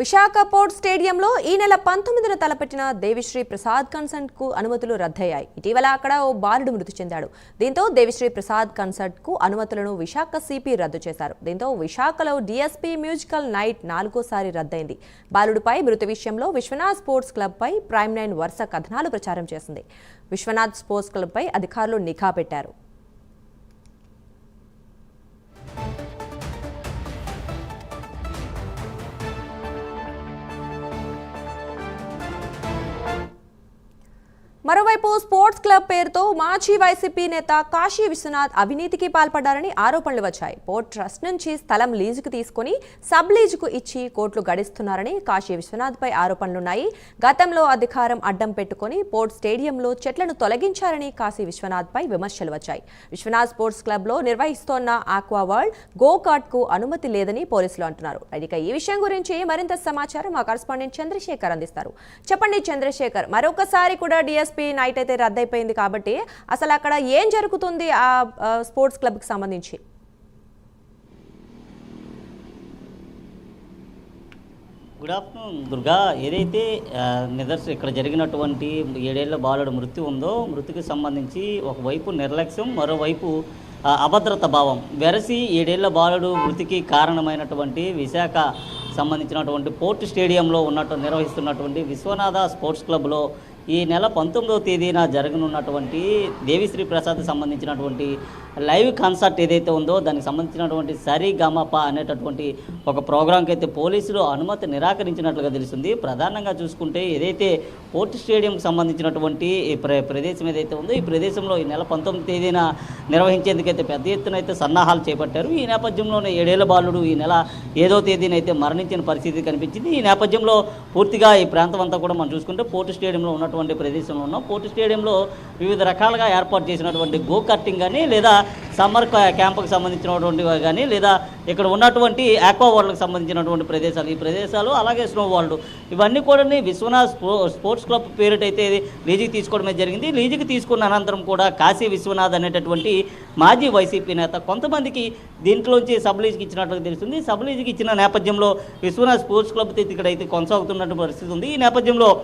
Visakha port స్టేడియంలో ఈ నెల పంతొమ్మిదిన తలపెట్టిన దేవిశ్రీ ప్రసాద్ కన్సర్ట్కు అనుమతులు రద్దయ్యాయి. ఇటీవల అక్కడ ఓ బాలుడు మృతి చెందాడు. దీంతో దేవిశ్రీ ప్రసాద్ కన్సర్ట్కు అనుమతులను విశాఖ సిపి రద్దు చేశారు. దీంతో విశాఖలో డిఎస్పీ మ్యూజికల్ నైట్ నాలుగోసారి రద్దయింది. బాలుడిపై మృతి విషయంలో విశ్వనాథ్ స్పోర్ట్స్ క్లబ్ పై ప్రైమ్ నైన్ వరుస కథనాలు ప్రచారం చేసింది. విశ్వనాథ్ స్పోర్ట్స్ క్లబ్ పై అధికారులు నిఘా పెట్టారు. మరోవైపు స్పోర్ట్స్ క్లబ్ పేరుతో మాజీ వైసీపీ నేత కాశీ విశ్వనాథ్ అవినీతికి పాల్పడ్డారని ఆరోపణలు వచ్చాయి. పోర్ట్ ట్రస్ట్ నుంచి స్థలం లీజుకు తీసుకుని సబ్ లీజుకు ఇచ్చి కోట్లు గడిస్తున్నారని కాశీ విశ్వనాథ్ పై ఆరోపణలున్నాయి. గతంలో అధికారం అడ్డం పెట్టుకుని పోర్ట్ స్టేడియంలో చెట్లను తొలగించారని కాశీ విశ్వనాథ్ పై విమర్శలు వచ్చాయి. విశ్వనాథ్ స్పోర్ట్స్ క్లబ్లో నిర్వహిస్తోన్న ఆక్వా వరల్డ్ గో కార్ట్కు అనుమతి లేదని పోలీసులు అంటున్నారు. ఇక ఈ విషయం గురించి మరింత సమాచారం మా కరస్పాండెంట్ చంద్రశేఖర్ అందిస్తారు. చెప్పండి చంద్రశేఖర్ మరొకసారి కూడా డిఎస్పీ నైట్ అయితే రద్దయిపోయింది కాబట్టి అసలు అక్కడ ఏం జరుగుతుంది ఆ స్పోర్ట్స్ క్లబ్కి సంబంధించి? Good afternoon Durga. ఏదైతే ఆ, నిదర్శ ఇక్కడ జరిగినటువంటి ఏడేళ్ళ బాలుడు మృతి ఉందో మృతికి సంబంధించి ఒకవైపు నిర్లక్ష్యం మరోవైపు అభద్రత భావం. వెరసి ఏడేళ్ళ బాలుడు మృతికి కారణమైనటువంటి విశాఖ సంబంధించినటువంటి పోర్ట్ స్టేడియంలో ఉన్నట్టు నిర్వహిస్తున్నటువంటి విశ్వనాథ స్పోర్ట్స్ క్లబ్లో ఈ నెల పంతొమ్మిదవ తేదీన జరగనున్నటువంటి దేవిశ్రీ ప్రసాద్ సంబంధించినటువంటి లైవ్ కాన్సర్ట్ ఏదైతే ఉందో దానికి సంబంధించినటువంటి సరి గమప అనేటటువంటి ఒక ప్రోగ్రాంకి అయితే పోలీసులు అనుమతి నిరాకరించినట్లుగా తెలుస్తుంది. ప్రధానంగా చూసుకుంటే ఏదైతే పోర్ట్ స్టేడియంకి సంబంధించినటువంటి ఈ ప్ర ప్రదేశం ఏదైతే ఉందో ఈ ప్రదేశంలో ఈ నెల పంతొమ్మిది తేదీన నిర్వహించేందుకైతే పెద్ద ఎత్తున అయితే సన్నాహాలు చేపట్టారు. ఈ నేపథ్యంలోనే ఏడేళ్ళ బాలుడు ఈ నెల ఏదో తేదీన అయితే మరణించిన పరిస్థితి కనిపించింది. ఈ నేపథ్యంలో పూర్తిగా ఈ ప్రాంతం అంతా కూడా మనం చూసుకుంటే పోర్టు స్టేడియంలో ఉన్నటువంటి ప్రదేశంలో ఉన్నాం. పోర్టు స్టేడియంలో వివిధ రకాలుగా ఏర్పాటు చేసినటువంటి గో కార్టింగ్ కానీ లేదా సమ్మర్ కా- క్యాంపుకు సంబంధించినటువంటివి కానీ లేదా ఇక్కడ ఉన్నటువంటి ఆక్వా వరల్డ్కి సంబంధించినటువంటి ప్రదేశాలు. ఈ ప్రదేశాలు అలాగే స్నో వరల్డ్ ఇవన్నీ కూడా విశ్వనాథ్ స్పోర్ట్స్ క్లబ్ పేరుటైతే లీజుకి తీసుకోవడమే జరిగింది. లీజుకి తీసుకున్న అనంతరం కూడా కాశీ విశ్వనాథ్ అనేటటువంటి మాజీ వైసీపీ నేత కొంతమందికి దీంట్లోంచి సబ్ లీజుకి ఇచ్చినట్లుగా తెలుస్తుంది. సబ్ లీజుకి ఇచ్చిన నేపథ్యంలో విశ్వనాథ్ స్పోర్ట్స్ క్లబ్ ఇక్కడ అయితే కొనసాగుతున్నటువంటి పరిస్థితి ఉంది. ఈ నేపథ్యంలో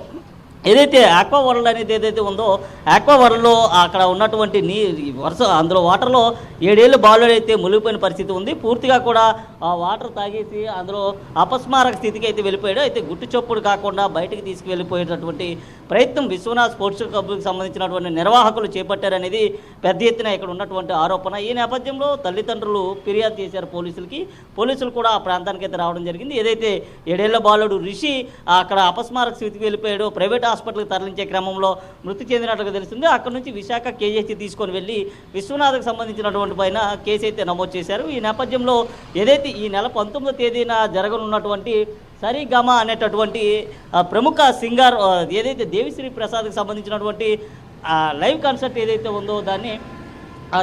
ఏదైతే ఆక్వా వరల్డ్ అనేది ఏదైతే ఉందో ఆక్వా వరల్డ్లో అక్కడ ఉన్నటువంటి నీ వరుస అందులో వాటర్లో ఏడేళ్ళు బాలుడు అయితే మునిగిపోయిన పరిస్థితి ఉంది. పూర్తిగా కూడా ఆ వాటర్ తాగేసి అందులో అపస్మారక స్థితికి అయితే వెళ్ళిపోయాడు. అయితే గుట్టు చొప్పుడు కాకుండా బయటకు తీసుకువెళ్ళిపోయేటటువంటి ప్రయత్నం విశ్వనాథ్ స్పోర్ట్స్ క్లబ్కి సంబంధించినటువంటి నిర్వాహకులు చేపట్టారనేది పెద్ద ఎత్తున ఇక్కడ ఉన్నటువంటి ఆరోపణ. ఈ నేపథ్యంలో తల్లిదండ్రులు ఫిర్యాదు చేశారు పోలీసులకి. పోలీసులు కూడా ఆ ప్రాంతానికి అయితే రావడం జరిగింది. ఏదైతే ఏడేళ్ళ బాలుడు రిషి అక్కడ అపస్మారక స్థితికి వెళ్ళిపోయాడు ప్రైవేట్ హాస్పిటల్కి తరలించే క్రమంలో మృతి చెందినట్లుగా తెలిసింది అక్కడ నుంచి విశాఖ కేజీహెచ్ తీసుకొని వెళ్ళి విశ్వనాథ్కి సంబంధించినటువంటి పైన కేసు అయితే నమోదు చేశారు. ఈ నేపథ్యంలో ఏదైతే ఈ నెల పంతొమ్మిదో తేదీన జరగనున్నటువంటి సరిగమ అనేటటువంటి ప్రముఖ సింగర్ ఏదైతే దేవిశ్రీ ప్రసాద్కి సంబంధించినటువంటి లైవ్ కాన్సర్ట్ ఏదైతే ఉందో దాన్ని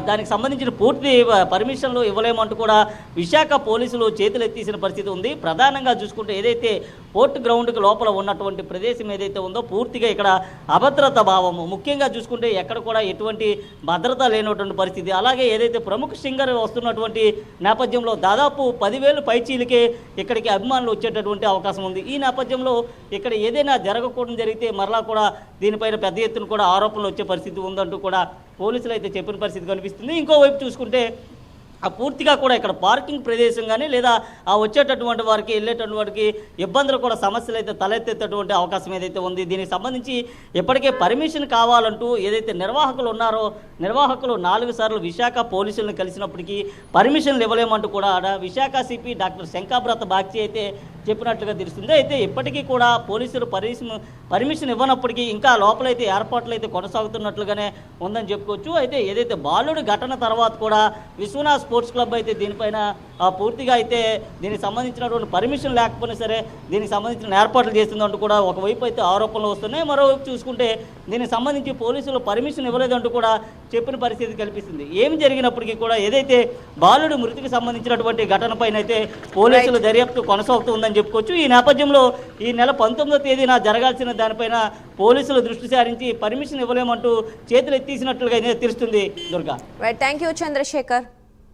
దానికి సంబంధించిన పూర్తి పర్మిషన్లు ఇవ్వలేమంటూ కూడా విశాఖ పోలీసులు చేతులు ఎత్తేసిన పరిస్థితి ఉంది. ప్రధానంగా చూసుకుంటే ఏదైతే పోర్ట్ గ్రౌండ్కి లోపల ఉన్నటువంటి ప్రదేశం ఏదైతే ఉందో పూర్తిగా ఇక్కడ అభద్రత భావము. ముఖ్యంగా చూసుకుంటే ఎక్కడ కూడా ఎటువంటి భద్రత లేనటువంటి పరిస్థితి. అలాగే ఏదైతే ప్రముఖ సింగర్ వస్తున్నటువంటి నేపథ్యంలో దాదాపు పదివేలు పైచీలకే ఇక్కడికి అభిమానులు వచ్చేటటువంటి అవకాశం ఉంది. ఈ నేపథ్యంలో ఇక్కడ ఏదైనా జరగకూడదు జరిగితే మరలా కూడా దీనిపైన పెద్ద ఎత్తున కూడా ఆరోపణలు వచ్చే పరిస్థితి ఉందంటూ కూడా పోలీసులు అయితే చెప్పిన పరిస్థితి కనిపిస్తుంది. ఇంకోవైపు చూసుకుంటే ఆ పూర్తిగా కూడా ఇక్కడ పార్కింగ్ ప్రదేశం కానీ లేదా ఆ వచ్చేటటువంటి వారికి వెళ్ళేటటువంటి వారికి ఇబ్బందులు కూడా సమస్యలు అయితే తలెత్తేటటువంటి అవకాశం ఏదైతే ఉంది దీనికి సంబంధించి ఇప్పటికే పర్మిషన్ కావాలంటూ ఏదైతే నిర్వాహకులు ఉన్నారో నిర్వాహకులు నాలుగు సార్లు విశాఖ పోలీసులను కలిసినప్పటికీ పర్మిషన్లు ఇవ్వలేమంటూ కూడా ఆడ విశాఖ సిపి డాక్టర్ శంకాబ్రత బాగ్చి అయితే చెప్పినట్లుగా తెలుస్తుంది. అయితే ఇప్పటికీ కూడా పోలీసులు పర్మిషన్ పర్మిషన్ ఇవ్వనప్పటికీ ఇంకా లోపలైతే ఏర్పాట్లు అయితే కొనసాగుతున్నట్లుగానే ఉందని చెప్పుకోవచ్చు. అయితే ఏదైతే బాలుడు ఘటన తర్వాత కూడా విశ్వనాథ్ స్పోర్ట్స్ క్లబ్ అయితే దీనిపైన ఆ, పూర్తిగా అయితే దీనికి సంబంధించినటువంటి పర్మిషన్ లేకపోయినా సరే దీనికి సంబంధించిన ఏర్పాట్లు చేస్తుందంటూ కూడా ఒకవైపు అయితే ఆరోపణలు వస్తున్నాయి. మరోవైపు చూసుకుంటే దీనికి సంబంధించి పోలీసులు పర్మిషన్ ఇవ్వలేదంటూ కూడా చెప్పిన పరిస్థితి కల్పిస్తుంది. ఏమి జరిగినప్పటికీ కూడా ఏదైతే బాలుడు మృతికి సంబంధించినటువంటి ఘటన పైన అయితే పోలీసులు దర్యాప్తు కొనసాగుతుందని చెప్పుకోవచ్చు. ఈ నేపథ్యంలో ఈ నెల పంతొమ్మిదో తేదీన జరగాల్సిన దానిపైన పోలీసులు దృష్టి సారించి పర్మిషన్ ఇవ్వలేమంటూ చేతులు ఎత్తేసినట్లుగా తెలుస్తుంది. దుర్గా. Thank you Chandrasekhar